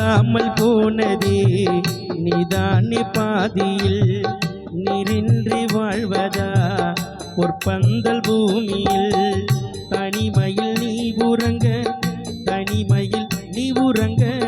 அமல் போனதே. நீதானே பாதியில் நிரின்றி வாழ்வதா? ஒரு பந்தல் பூமியில் தனிமையில் நீ உறங்க தனிமையில் நீ உறங்க.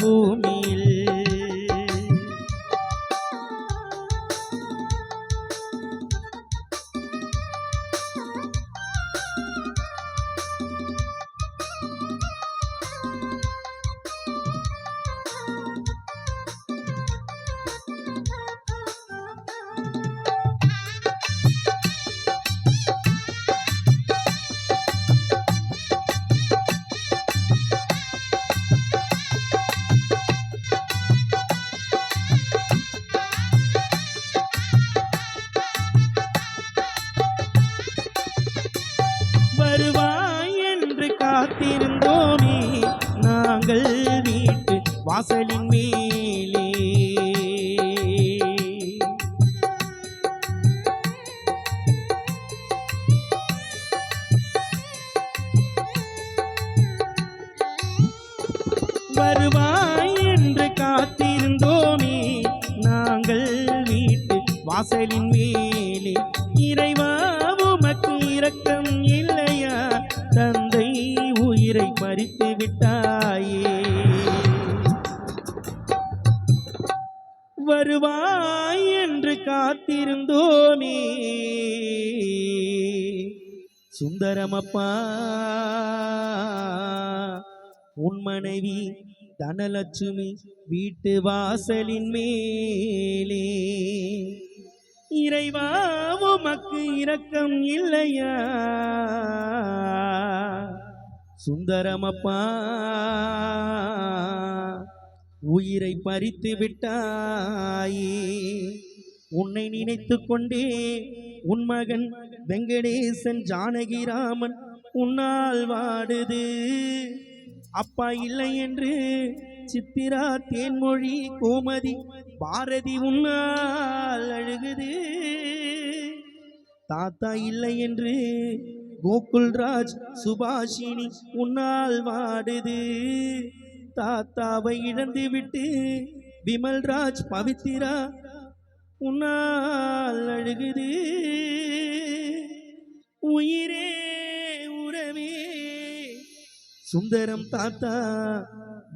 భూమి காத்திருந்தோமே. நாங்கள் வீட்டு வாசலின் மேலே. வருவாய் என்று காத்திருந்தோமே. நாங்கள் வீட்டு வாசலின் மேலே. மறித்து விட்டாயே. வருவாய் என்று காத்திருந்தோமே. சுந்தரமப்பா உன் மனைவி தனலட்சுமி வீட்டு வாசலின் மேலே. இறைவா உமக்கு இரக்கம் இல்லையா? சுந்தரமப்பா. உயிரை பறித்து விட்டாயே. உன்னை நினைத்து கொண்டே உன் மகன் வெங்கடேசன் ஜானகிராமன் உன்னால் வாடுது. அப்பா இல்லை என்று சித்திரா தேன்மொழி கோமதி பாரதி உன்னால் அழுகுது. தாத்தா இல்லை என்று கோகுல்ராஜ் சுபாஷினி உன்னால் வாடுது. தாத்தாவை இழந்து விட்டு விமல்ராஜ் பவித்திரா உன்னால் அழுகுது. உயிரே உறவே. சுந்தரம் தாத்தா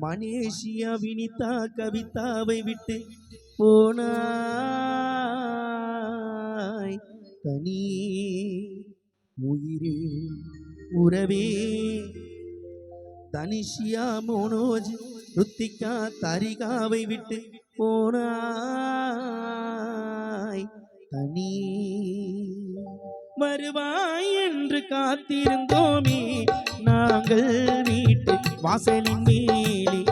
மலேசியா வினிதா கவிதாவை விட்டு போனாய். தனி உயிரே உறவே. தனிஷியா மோனோஜ் ருத்திகா தரிகாவை விட்டு போனாய். தனி வருவாய் என்று காத்திருந்தோமே. நாங்கள் வீட்டு வாசலின் மேலே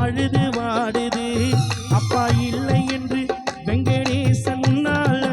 அழுது